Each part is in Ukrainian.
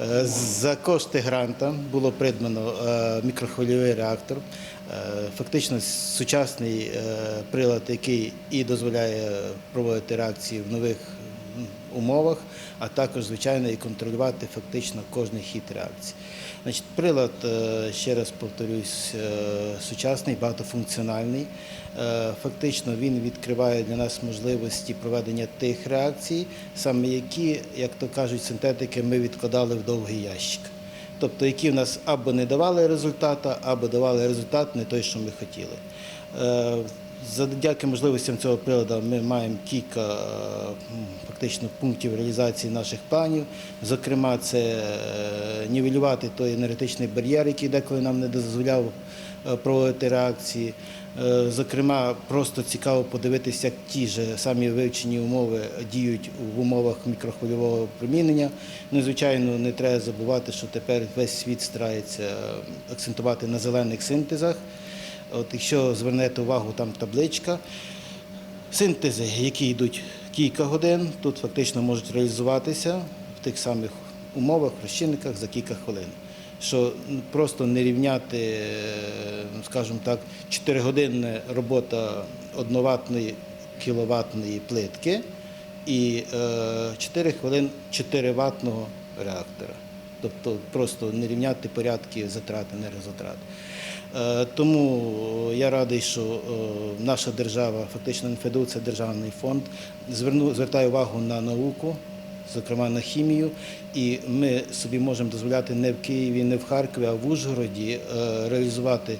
Е, За кошти гранта було придбано е, мікрохвильовий реактор. Е, Фактично сучасний прилад, який і дозволяє проводити реакції в нових умовах, а також, звичайно, і контролювати фактично кожний хід реакції. Значить, прилад, е, ще раз повторюсь, е, сучасний, багатофункціональний. Е, Фактично він відкриває для нас можливості проведення тих реакцій, саме які, як то кажуть, синтетики ми відкладали в довгий ящик. Тобто, які в нас або не давали результату, або давали результат не той, що ми хотіли. Завдяки можливостям цього приладу ми маємо кілька фактично пунктів реалізації наших планів. Зокрема, це е, нівелювати той енергетичний бар'єр, який деколи нам не дозволяв е, проводити реакції. Е, Зокрема, просто цікаво подивитися, як ті ж самі вивчені умови діють в умовах мікрохвильового промінення. Ну, звичайно, не треба забувати, що тепер весь світ старається акцентувати на зелених синтезах. От якщо звернете увагу, там табличка. Синтези, які йдуть кілька годин, тут фактично можуть реалізуватися в тих самих умовах, розчинниках за кілька хвилин. Що просто не рівняти, е, скажімо так, 4-годинна робота одноватної кіловатної плитки і е, 4 хвилин 4-ватного реактора. Тобто просто не рівняти порядки затрат, енергозатрат. Е, Тому я радий, що е, наша держава, фактично НФДУ це державний фонд, звертає увагу на науку, зокрема на хімію, і ми собі можемо дозволяти не в Києві, не в Харкові, а в Ужгороді е, реалізувати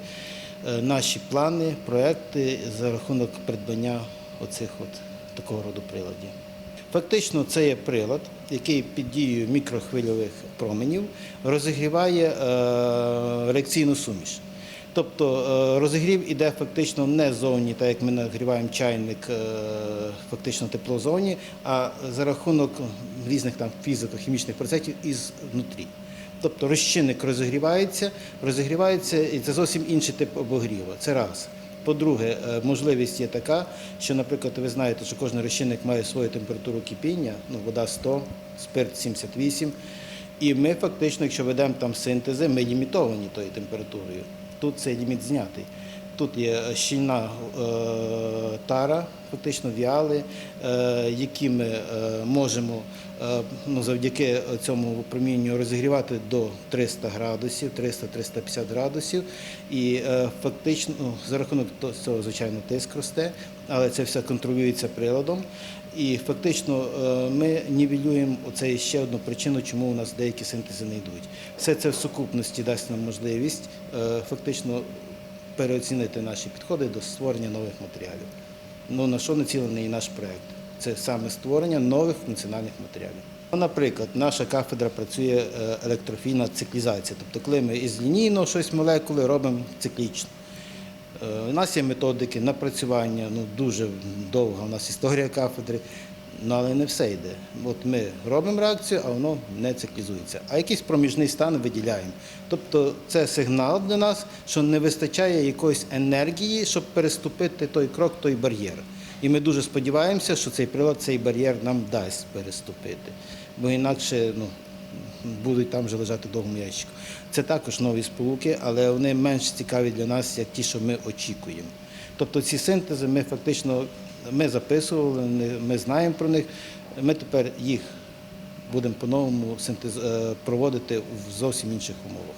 е, наші плани, проекти за рахунок придбання оцих от такого роду приладів. Фактично, це є прилад, який під дією мікрохвильових променів розігріває е, реакційну суміш. Тобто е, розігрів іде фактично не ззовні, так як ми нагріваємо чайник, е, фактично теплозоні, а за рахунок різних там фізико-хімічних процесів із внутрі. Тобто розчинник розігрівається, розігрівається, і це зовсім інший тип обогріву. Це раз. По-друге, е, можливість є така, що, наприклад, ви знаєте, що кожен розчинник має свою температуру кипіння, ну, вода 100, спирт 78. І ми фактично, якщо ведемо там синтези, ми лімітовані тою температурою. Тут цей ліміт знятий. Тут є щільна е, тара, фактично віали, е, які ми е, можемо ну, завдяки цьому промінню розігрівати до 300 градусів, 300-350 градусів. І фактично ну, за рахунок цього, звичайно, тиск росте, але це все контролюється приладом. І фактично ми нівелюємо оце ще одну причину, чому у нас деякі синтези не йдуть. Все це в сукупності дасть нам можливість фактично переоцінити наші підходи до створення нових матеріалів. Ну, на що націлений наш проєкт? Це саме створення нових функціональних матеріалів. Ну, Наприклад, наша кафедра працює е, електрофільна циклізація. Тобто, коли ми із лінійного щось молекули робимо циклічно. Е, У нас є методики напрацювання, ну дуже довга у нас історія кафедри, ну, але не все йде. От ми робимо реакцію, а воно не циклізується. А якийсь проміжний стан виділяємо. Тобто це сигнал для нас, що не вистачає якоїсь енергії, щоб переступити той крок, той бар'єр. І ми дуже сподіваємося, що цей прилад цей бар'єр нам дасть переступити. Бо інакше ну, будуть там вже лежати довгому ящику. Це також нові сполуки, але вони менш цікаві для нас, як ті, що ми очікуємо. Тобто ці синтези ми фактично ми записували, ми- знаємо про них. Ми тепер їх будемо по-новому е, проводити в зовсім інших умовах.